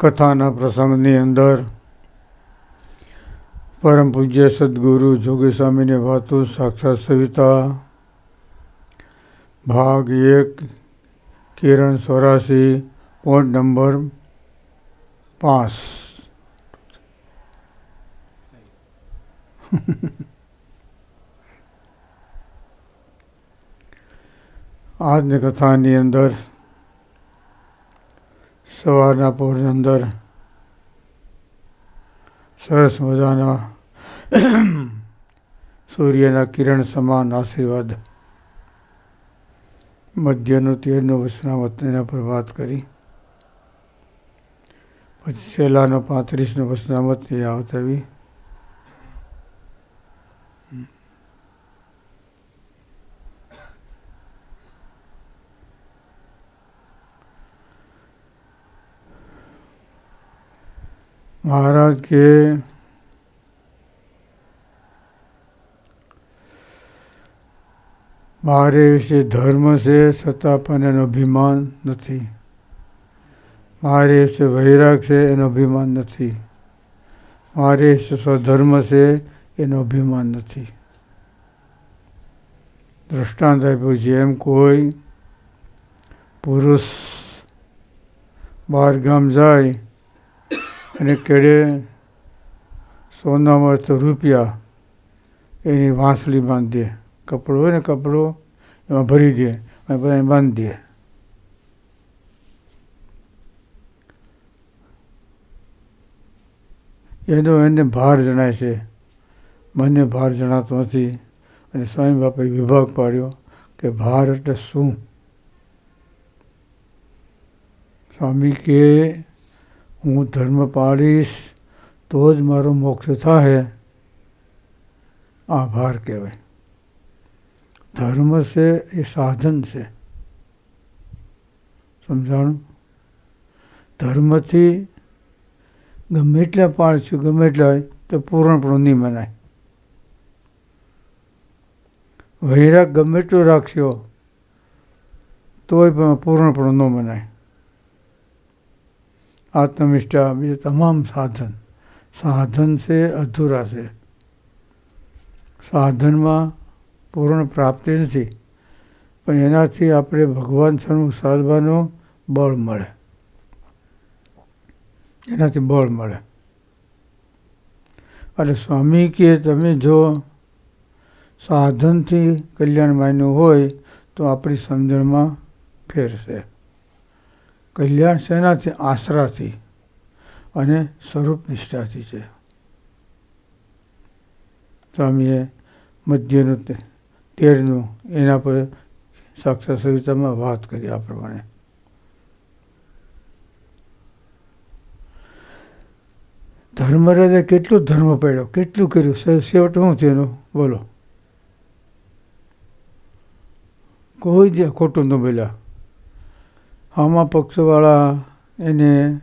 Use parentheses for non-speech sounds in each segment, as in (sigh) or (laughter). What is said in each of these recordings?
કથાના પ્રસંગની અંદર પરમ પૂજ્ય સદગુરુ જોગી સ્વામીની વાતો સાક્ષાત સવિતા, ભાગ એક, કિરણ સોરાસી પોઈન્ટ નંબર પાંચ. (laughs) આજની કથાની અંદર સવારના પોરની અંદર સરસ મજાના સૂર્યના કિરણ સમાન આશીર્વાદ. મધ્યનું તેરનું વસનામત એના પર વાત કરી. પછી છેલ્લાનો પાંત્રીસનું વસનામત એ આવતાવી મહારાજ કે મારે વિશે ધર્મ છે છતાં પણ એનો અભિમાન નથી મારે વિશે વૈરાગ છે એનો અભિમાન નથી મારે વિશે સ્વધર્મ છે એનો અભિમાન નથી દૃષ્ટાંત આપ્યું જેમ કોઈ પુરુષ બહાર ગામ જાય અને કેડે સોનામાં તો રૂપિયા એની વાંસળી બાંધી. દે કપડો હોય ને કપડો, એમાં ભરી દે અને બધા બાંધી દે. એનો એને ભાર જણાય છે. મને ભાર જણાતો નથી. અને સ્વામી બાપાએ વિભાગ પાડ્યો કે ભાર એટલે શું? સ્વામી કે હું ધર્મ પાળીશ, તો જ મારો મોક્ષ થાય આભાર કહેવાય. ધર્મ છે, એ સાધન છે. સમજાણું? ધર્મથી ગમે એટલા પાળશું ગમે એટલા હોય, તો પૂર્ણપણું નહીં મનાય. વૈરાગ ગમે એટલું રાખશો તોય પણ પૂર્ણપણું ન મનાય. આત્મનિષ્ઠા બીજા તમામ સાધન સાધન છે અધૂરા છે સાધનમાં પૂર્ણ પ્રાપ્તિ નથી પણ એનાથી આપણે ભગવાન સનું સાધવાનું બળ મળે। એનાથી બળ મળે. એટલે સ્વામી કે તમે જો સાધનથી કલ્યાણ માન્યું હોય તો આપણી સમજણમાં ફેર છે કલ્યાણ શેનાથી આશરાથી અને સ્વરૂપ નિષ્ઠાથી છે. સ્વામીએ મધ્યનું તેરનું એના પર સાક્ષર સવિતામાં વાત કરી આ પ્રમાણે. ધર્મરાજે કેટલું ધર્મ પડ્યો? કેટલું કર્યું? સેવટ શું થયું બોલો. કોઈ જે ખોટું ન બોલ્યા. આમાં પક્ષવાળા એને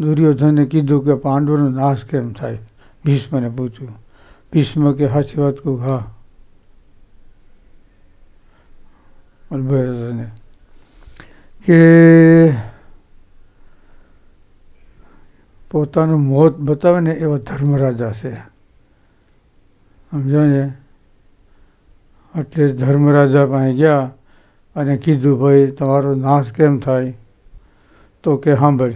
દુર્યોધને કીધું કે પાંડવોનો નાશ કેમ થાય? ભીષ્મને પૂછ્યું. ભીષ્મ કે સાચી વાત કહું, હા. અલભયને કે પોતાનું મોત બતાવે ને એવા ધર્મરાજા છે. સમજો ને? એટલે ધર્મરાજા પાસે ગયા. અને કીધું, ભાઈ, તમારો નાશ કેમ થાય? તો કે સાંભળ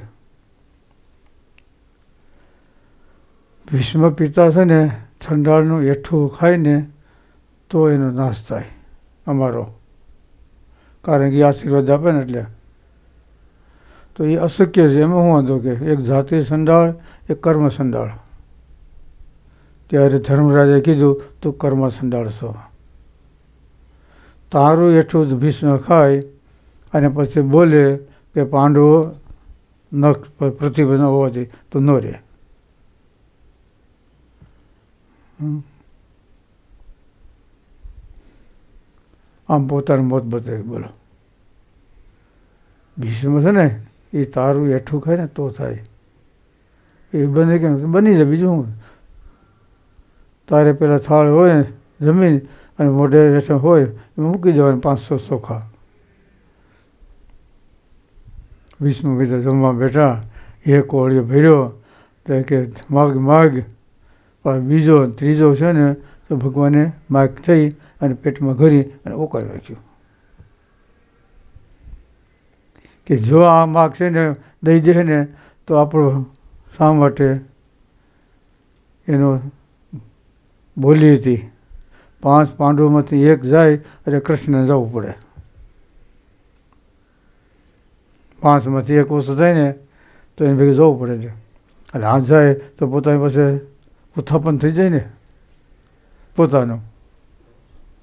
ભીષ્મ પિતા છે ને, ઠંડાળનું એઠું ખાઈને તો એનો નાશ થાય, અમારો. કારણ કે આશીર્વાદ આપે ને એટલે. તો એ અશક્ય છે, એમાં શું વાંધો કે, એક જાતિ સંડાળ, એક કર્મ સંડાળ. ત્યારે ધર્મરાજે કીધું, તું કર્મ સંડાળ તારું એઠું જ ભીષ્મ ખાય અને પછી બોલે કે પાંડવો નખ પર પ્રતિબંધ હોવા જોઈએ, તો ન રહે. આમ પોતાનું મોત બતાવી બોલો. ભીષ્મ છે ને, એ તારું એઠું ખાય ને તો થાય. એ બને કેમ? બની જાય, બીજું તારે પેલા થાળ હોય ને, જમીન અને મોઢે રેસમ હોય, એમાં મૂકી દેવાનું પાંચસો ચોખા વિષ્ણુ કીધા જમવા બેઠા, એક કોળીઓ ભર્યો, તો કે, માગ માગ. પણ બીજો, ત્રીજો છે ને, તો ભગવાને માગ થઈ અને પેટમાં ઘરી અને ઓકાળી રાખ્યું કે જો આ માગ છે ને, દઈ દે ને, તો આપણો શા માટે એનો બોલી હતી? પાંચ પાંડવોમાંથી એક જાય એટલે કૃષ્ણને જવું પડે. પાંચમાંથી એક ઓછું થાય ને, તો એને ભેગું જવું પડે છે. એટલે આ જાય તો પોતાની પાસે ઉત્થાપન થઈ જાય ને. પોતાનું.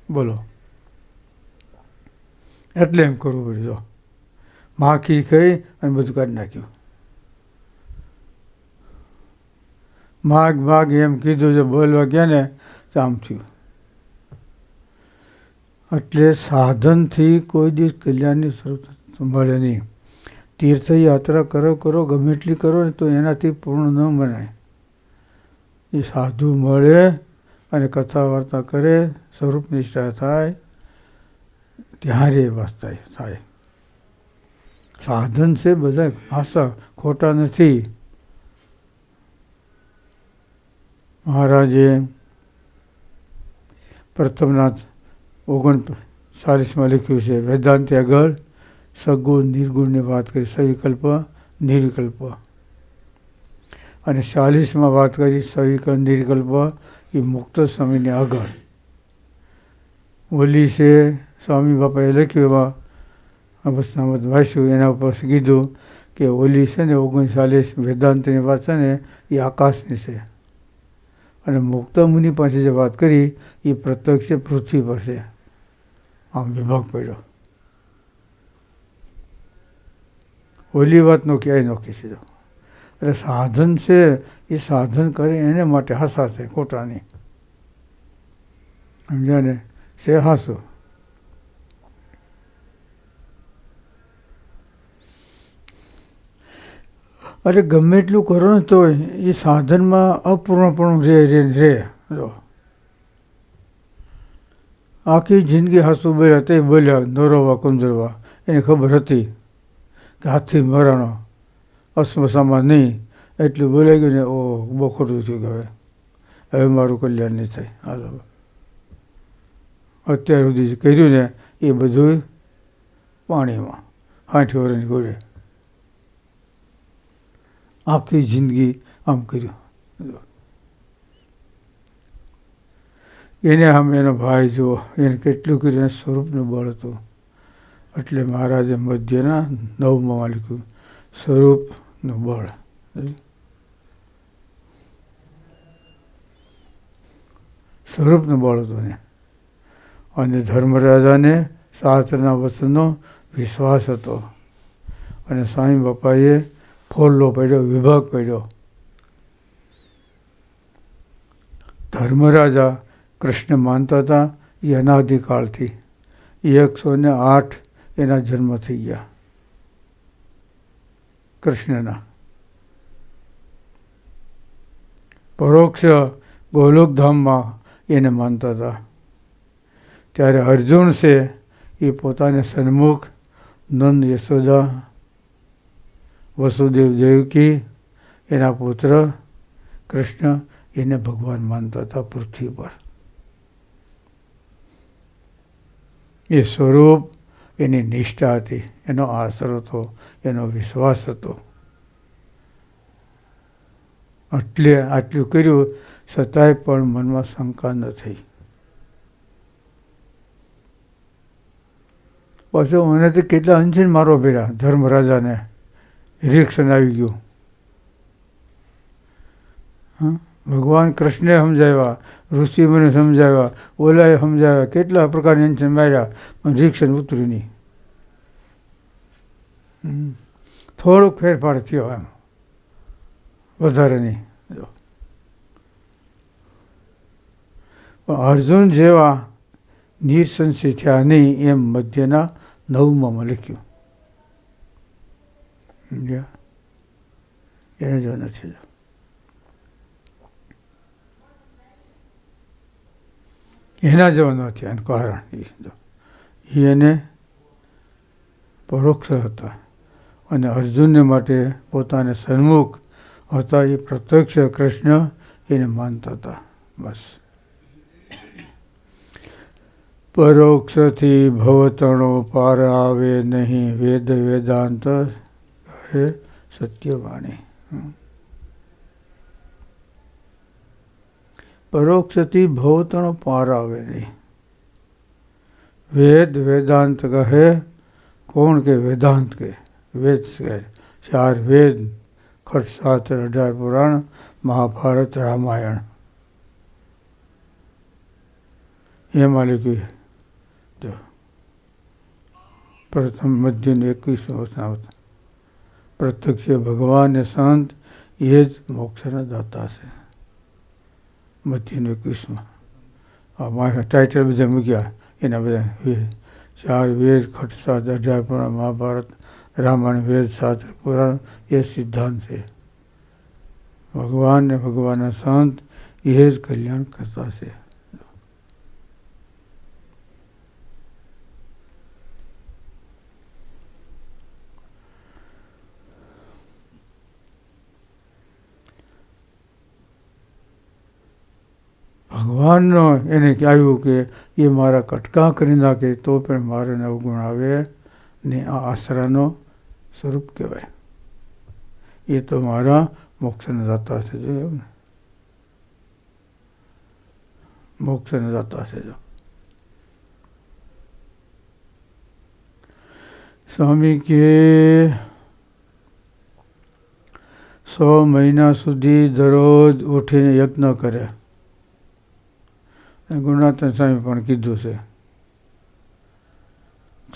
બોલો. એટલે એમ કરવું પડ્યું જો. માખી કહી અને બધું કાઢી નાખ્યું. માગ માગ એમ કીધું છે, બોલવા ગયા ને, તો આમ થયું. એટલે સાધનથી કોઈ દિવસ કલ્યાણની સંભાળે નહીં. તીર્થયાત્રા કરો કરો, ગમે એટલી કરો ને તો એનાથી પૂર્ણ ન બનાય એ સાધુ મળે અને કથા વાર્તા કરે, સ્વરૂપ નિષ્ઠા થાય ત્યારે વાસ્તા થાય સાધન છે બધા ભાષા ખોટા નથી. મહારાજે પ્રથમના ઓગણ ચાલીસમાં લખ્યું છે, વેદાંતિ આગળ સગુણ નિર્ગુણની વાત કરી, સવિકલ્પ, નિર્વિકલ્પ. અને ચાલીસમાં વાત કરી, સવિકલ્પ, નિર્વિકલ્પ એ મુક્ત સ્વામીની આગળ. ઓલી છે, સ્વામી બાપાએ લખ્યું એમાં, અવસ્થામાં વાંચ્યું, એના ઉપર કીધું કે ઓલી છે ને ઓગણચાલીસ વેદાંતની વાત છે ને એ આકાશની છે. અને મુક્ત મુનિ પાસે જે વાત કરી એ પ્રત્યક્ષ પૃથ્વી પર છે. આમ વિભાગ પડ્યો. ઓલી વાતનો ક્યાંય નોખી સીધો એટલે સાધન છે, એ સાધન કરે એને માટે હાસા છે ખોટાની સમજ્યા ને છે હાસો. અરે ગમે એટલું કરો ને તો એ સાધનમાં અપૂર્ણપણું રે રે રે જો. આખી જિંદગી હાસુ બોલ્યા તે બોલ્યા દોરવા કુંજરવા. એને ખબર હતી કે હાથથી મરાણો અસ્મસામાં નહીં. એટલું બોલાઈ ગયું ને, ઓ બહુ ખોટું થયું કે હવે. હવે મારું કલ્યાણ નહીં થાય. હાલો. અત્યાર સુધી કર્યું ને, એ બધું પાણીમાં, હાંઠી વર્ષની ગોળે આખી જિંદગી આમ કર્યું. એને આમ એનો ભાઈ જુઓ એને કેટલું કર્યું સ્વરૂપનું બળ હતું. એટલે મહારાજે મધ્યના નવમાં લખ્યું, સ્વરૂપનું બળ. સ્વરૂપનું બળ હતું ને અને ધર્મરાજાને શાસ્ત્રના વચનનો વિશ્વાસ હતો. અને સ્વામી બાપાએ ફોલ્લો પડ્યો, વિભાગ પડ્યો. ધર્મરાજા કૃષ્ણ માનતા હતા, એ અનાદિકાળથી. એકસો ને આઠ એના જન્મ થઈ ગયા. કૃષ્ણના. પરોક્ષ ગોલોકધામમાં એને માનતા હતા. ત્યારે અર્જુન છે, એ પોતાને સન્મુખ નંદ યશોદા, વસુદેવ દેવકી એના પુત્ર કૃષ્ણ એને ભગવાન માનતા હતા પૃથ્વી પર. એ સ્વરૂપ, એની નિષ્ઠા હતી એનો આશરો હતો એનો વિશ્વાસ હતો એટલે આટલું કર્યું, છતાંય પણ મનમાં શંકા ન થઈ. પછી મને તો કેટલા અંશીન મારો ભેરા ધર્મરાજાને રિએક્શન આવી ગયું. ભગવાન કૃષ્ણે સમજાવ્યા ઋષિમુને સમજાવ્યા, ઓલાએ સમજાવ્યા, કેટલા પ્રકારની અંશન માર્યા, પણ રિક્ષણ ઉતરી નહીં. થોડોક ફેરફાર થયો એમ. વધારે નહીં. પણ અર્જુન જેવા નિર્સંશય થયા નહીં એમ મધ્યના નવમાં લખ્યું. એને જો નથી એના જેવો નથી એનું કારણ એ એને પરોક્ષ હતા. અને અર્જુનને માટે પોતાને સન્મુખ હતા. એ પ્રત્યક્ષ કૃષ્ણ એને માનતા હતા. બસ. પરોક્ષથી ભવતણો પાર આવે નહીં. વેદ વેદાંત કહે સત્યવાણી. પરોક્ષથી ભવતણો પાર આવે નહીં. વેદ વેદાંત કહે, કોણ કે વેદાંત કહે? વેદ કહે. ચાર વેદ ખટ સાત અઢાર પુરાણ, મહાભારત, રામાયણ. એમાં લખ્યું જો. પ્રથમ મધ્યને એકવીસમો પ્રત્યક્ષ ભગવાન સંત એ જ મોક્ષના દાતા છે. મધ્યનું એકવીસમાં આ મારા ટાઇટલ બધા મૂક્યા. એના બધા વેદ ચાર વેદ ખટ સાત અઢાર પુરાણ મહાભારત, રામાયણ વેદ શાસ્ત્ર પુરાણ એ સિદ્ધાંત છે. ભગવાન ને ભગવાનના સંત એ જ કલ્યાણ કરતા છે. ભગવાનનો એને કહ્યું કે એ મારા કટકા કરી નાખે, તો પણ મારે અવગુણ આવે ને આ આશરાનો સ્વરૂપ કહેવાય. એ તો મારા મોક્ષને દાતા છે જોયું ને. મોક્ષને દાતા છે જો. સ્વામી કે સો મહિના સુધી દરરોજ ઉઠીને યજ્ઞ કરે. ગુરુનાથન સ્વામી પણ કીધું છે.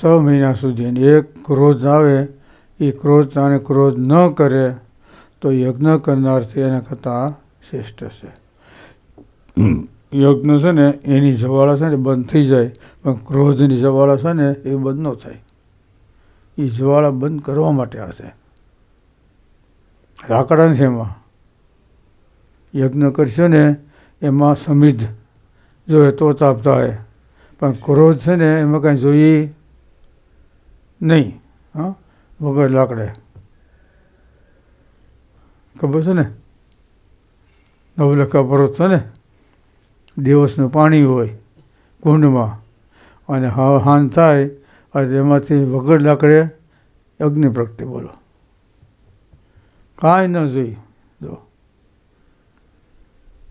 છ મહિના સુધી એક ક્રોધ આવે, એ ક્રોધ અને ક્રોધ ન કરે, તો યજ્ઞ કરનારથી એના કરતાં શ્રેષ્ઠ છે. યજ્ઞ છે ને, એની જવાળા છે ને બંધ થઈ જાય, પણ ક્રોધની જવાળા છે ને, એ બંધ ન થાય. એ જવાળા બંધ કરવા માટે હશે રાકડા છે એમાં. યજ્ઞ કરશો ને, એમાં સમિધ જોઈએ તો તાપ થાય. પણ ક્રોધ છે ને એમાં કાંઈ જોઈએ નહીં, હા, વગર લાકડે. ખબર છે ને? નવલખા પર્વત છે ને? દિવસનું પાણી હોય કુંડમાં અને હાન થાય, અને એમાંથી વગર લાકડે અગ્નિ પ્રગટે, બોલો. કાંઈ ન જોઈ જો.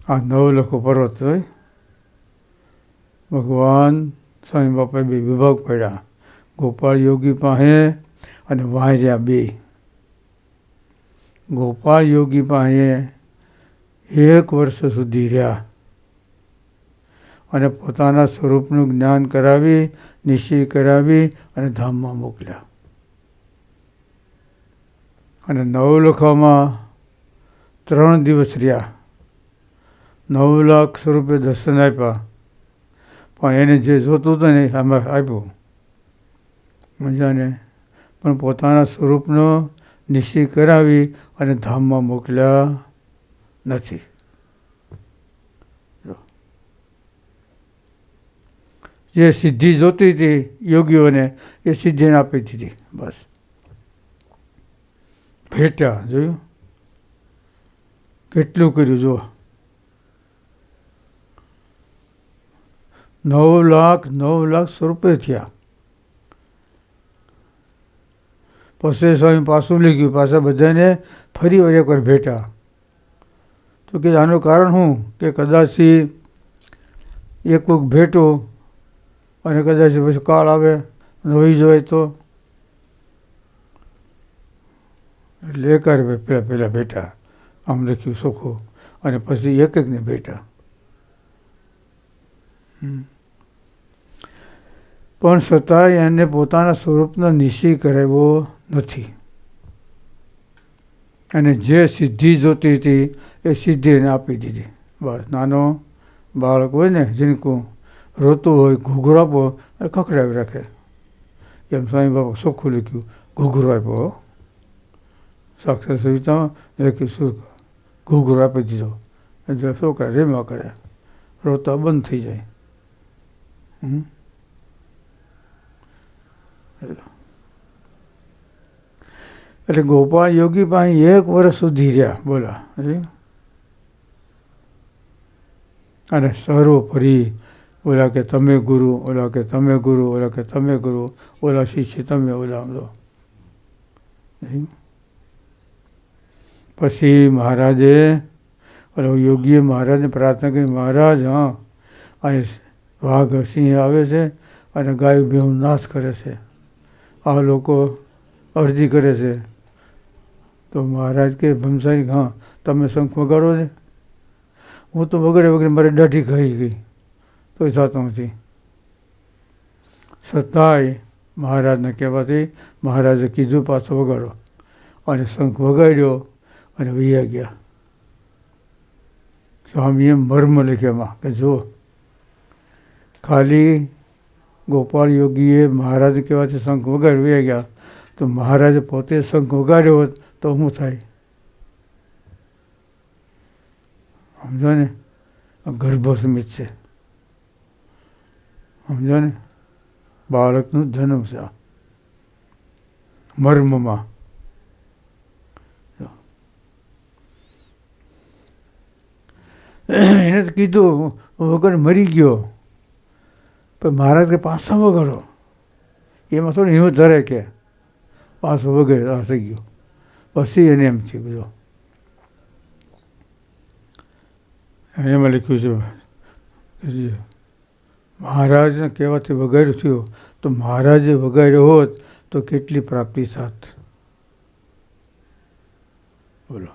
આ નવલખો પર્વત હોય ભગવાન સ્વામી બાપાએ બે વિભાગ પડ્યા. ગોપાળ યોગી પાસે અને વાહર્યા બે. ગોપાળ યોગી પાસે એક વર્ષ સુધી રહ્યા. અને પોતાના સ્વરૂપનું જ્ઞાન કરાવી, નિશ્ચય કરાવી અને ધામમાં મોકલ્યા. અને નવલખામાં ત્રણ દિવસ રહ્યા. નવ લાખ સ્વરૂપે દર્શન આપ્યા. પણ એને જે જોતું હતું ને આમાં આપ્યું. મજાને? પણ પોતાના સ્વરૂપનો નિશ્ચય કરાવી અને ધામમાં મોકલ્યા નથી. જે. સિદ્ધિ જોતી હતી યોગીઓને એ સિદ્ધિને આપી દીધી. બસ. ભેટ્યા, જોયું? કેટલું કર્યું? જો નવ લાખ નવ લાખ રૂપિયા થયા. પછી સ્વામી પાછું લીધું પાછા બધાને ફરી વાર એકવાર ભેટા. તો કે આનું કારણ શું? કે કદાચ એક કોઈક ભેટો અને કદાચ પછી કાળ આવે નવી જાય તો. એટલે એક પેલા પહેલાં બેઠા આમ લખ્યું, સુખો. અને પછી એક એકને બેઠા પણ છતાંય એને પોતાના સ્વરૂપનો નિશ્ચય કરાવ્યો નથી. અને જે સિદ્ધિ જોતી હતી એ સિદ્ધિ એને આપી દીધી. બસ, નાનો બાળક હોય ને, જીનકું રોતું હોય, ઘૂઘરો આપો, અને ખખડાવી રાખે. એમ સ્વામી બાપા ચોખ્ખું લખ્યું, ઘૂઘરો આપ્યો સાક્ષર સવિતામાં લખ્યું, શું ઘૂઘરો આપી દીધો. એટલે છોકરા કરે રેમા કરે રોતા બંધ થઈ જાય. હમ? એટલે ગોપાલ યોગી પાસે એક વર્ષ સુધી રહ્યા. બોલા? અને સર્વોપરી ઓલા કે તમે ગુરુ, ઓલા કે તમે ગુરુ, ઓલા કે તમે ગુરુ, ઓલા શિષ્ય તમે ઓલા દો પછી મહારાજે, ઓલા યોગીએ મહારાજને પ્રાર્થના કરી, મહારાજ, હા, અહીં વાઘ સિંહ આવે છે અને ગાય બેહું નાશ કરે છે. આ લોકો અરજી કરે છે. તો મહારાજ કે ભમસારી હા, તમે શંખ વગાડો છે? હું તો વગેરે વગેરે મારે દાઢી ખાઈ ગઈ. તોય થતો નથી. છતાંય મહારાજને કહેવાથી મહારાજે કીધું, પાછો વગાડો. અને શંખ વગાડ્યો અને વૈયા ગયા. સ્વામીએ મર્મ લખ્યામાં કે જો ખાલી ગોપાલ યોગીએ મહારાજ કહેવાથી શંખ વગાડી ગયા. તો મહારાજે પોતે શંખ વગાડ્યો હોત તો શું થાય? સમજો ને? આ ગર્ભસ્મિત છે. સમજો ને? બાળકનું જન્મ છે મર્મમાં. એને તો કીધું, વગર મરી ગયો. પણ મહારાજ કે પાંચસો વગરો એમાં થોડી હિંમત ધરે કે પાંચસો વગેરે આ થઈ ગયો. પછી એને એમ થયું બધું એમાં લખ્યું છે મહારાજને કહેવાથી વગાડ્યો થયો, તો મહારાજે વગાડ્યો હોત તો કેટલી પ્રાપ્તિ થાત બોલો.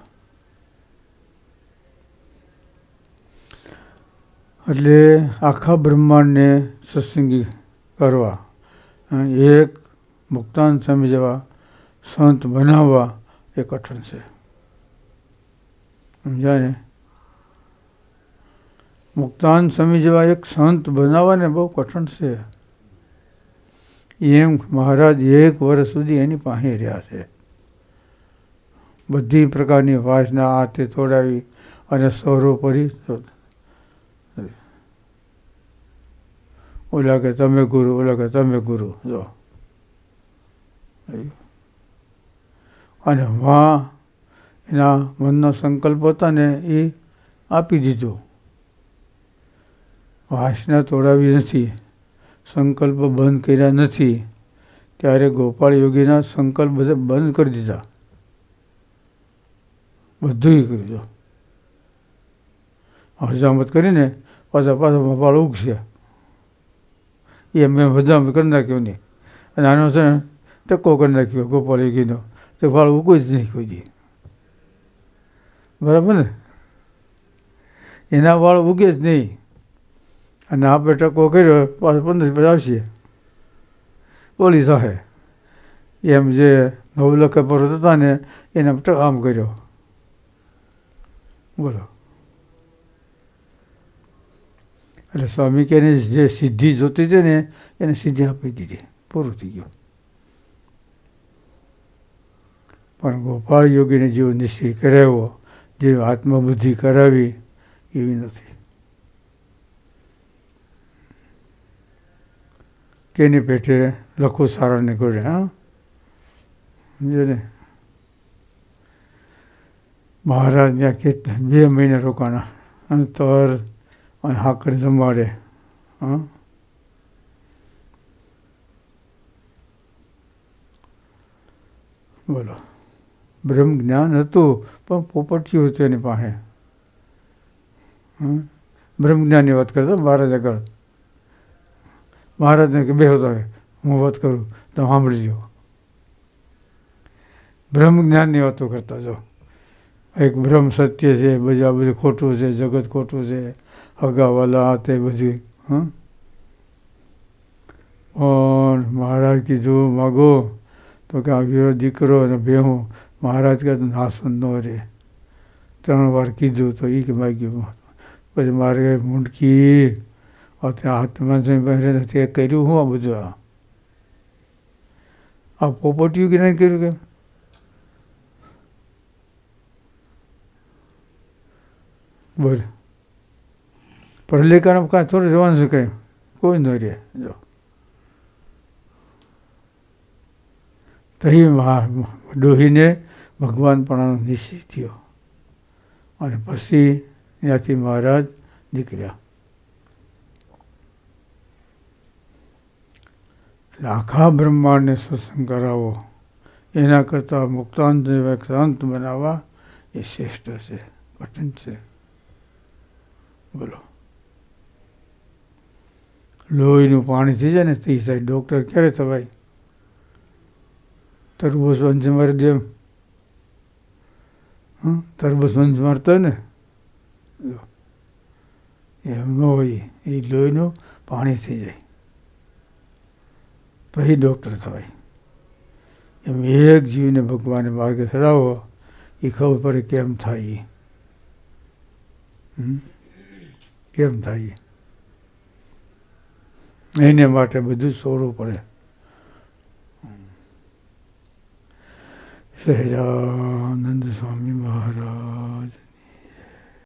એટલે આખા બ્રહ્માંડને સત્સંગી કરવા. એક મુક્તાન સ્વામી જેવા સંત બનાવવા એ કઠણ છે. સમજાય? મુક્તાન સ્વામી જેવા એક સંત બનાવવાને બહુ કઠણ છે. એમ મહારાજ એક વર્ષ સુધી એની પાસે રહ્યા છે. બધી પ્રકારની વાસના તે તોડાવી અને સર્વોપરી ઓલા કે તમે ગુરુ ઓલા કે તમે ગુરુ જો અને વાં એના મનનો સંકલ્પ હતા ને એ આપી દીધો. વાસના તોડાવી નથી, સંકલ્પ બંધ કર્યા નથી, ત્યારે ગોપાળ યોગીના સંકલ્પ બધા બંધ કરી દીધા. બધું કરી દીધું. હજામત કરીને પાછા પાછા વાળ ઉગશે એ મેં હજામત કરી નાખ્યો નહીં. અને આનો છે ને ટકો કરી નાખ્યો ગોપાલ યોગીનો તો વાળ ઉગું જ નહીં કોઈ બરાબર ને? એના વાળ ઉગે જ નહીં. અને આપણે ટકો કર્યો, પાછો પંદર પછી આવશે. બોલી સાહે, એમ જે નવલખ પર હતા ને, એને આમ કર્યો. બોલો. એટલે સ્વામી કે એને જે સિદ્ધિ જોતી હતી ને, એને સિદ્ધિ આપી દીધી. પૂરું થઈ ગયું. પણ ગોપાળ યોગીને જેવો નિશ્ચય કરાવ્યો જે આત્મબુદ્ધિ કરાવી, એવી નથી. કેની પેટે લખો સારા નીકળે હા? સમજો ને? મહારાજ ત્યાં કે બે મહિને રોકાણા. અંતર અને હાકર સંભાળે હા બોલો બ્રહ્મ જ્ઞાન હતું પણ પોપટિયું હતું એની પાસે હમ? બ્રહ્મ જ્ઞાનની વાત કરતો મહારાજ આગળ મહારાજને કે બેહો તો હું વાત કરું તો સાંભળી લો બ્રહ્મ જ્ઞાનની વાતો કરતા જો એક બ્રહ્મ સત્ય છે બીજા બધું ખોટું છે જગત ખોટું છે હગાવાલા તે બધું, હં? પણ મહારાજ કીધું, માગો, તો કે આવ્યો દીકરો અને બેહું. મહારાજ કહે નાસન ન રે. ત્રણ વાર કીધું, તો એ કે માગ્યું. પછી મારે મૂંડકી અત્યારે હાથમાં જઈ પહેરે તે કર્યું હું આ બધું આ? આ પોપટિયું કે નહીં કર્યું કેમ? બોલ. પડલેકાને કાંઈ થોડું જવાનું છે કંઈ? કોઈ ન રહે, જો. તહી ડોહીને ભગવાન પણ નિશ્ચય થયો. અને પછી ત્યાંથી મહારાજ નીકળ્યા. આખા બ્રહ્માંડને સત્સંગ કરાવો. એના કરતાં મુક્તાંત વ્યક્તાંત બનાવવા એ શ્રેષ્ઠ છે, કઠિન છે. બોલો. લોહીનું પાણી થઈ જાય ને તે થાય ડૉક્ટર ક્યારે થવાય તરબૂચ વંશ મારી હં? તરબૂચ વંશ મારતો ને? એમ ન હોય. એ લોહીનું પાણી થઈ જાય. તો એ ડૉક્ટર થવાય એમ એક જીવને ભગવાને માર્ગે ચડાવો એ ખબર પડે કેમ થાય? કેમ થાય? એને માટે બધું છોડવું પડે. સહેજાનંદ સ્વામી મહારાજ.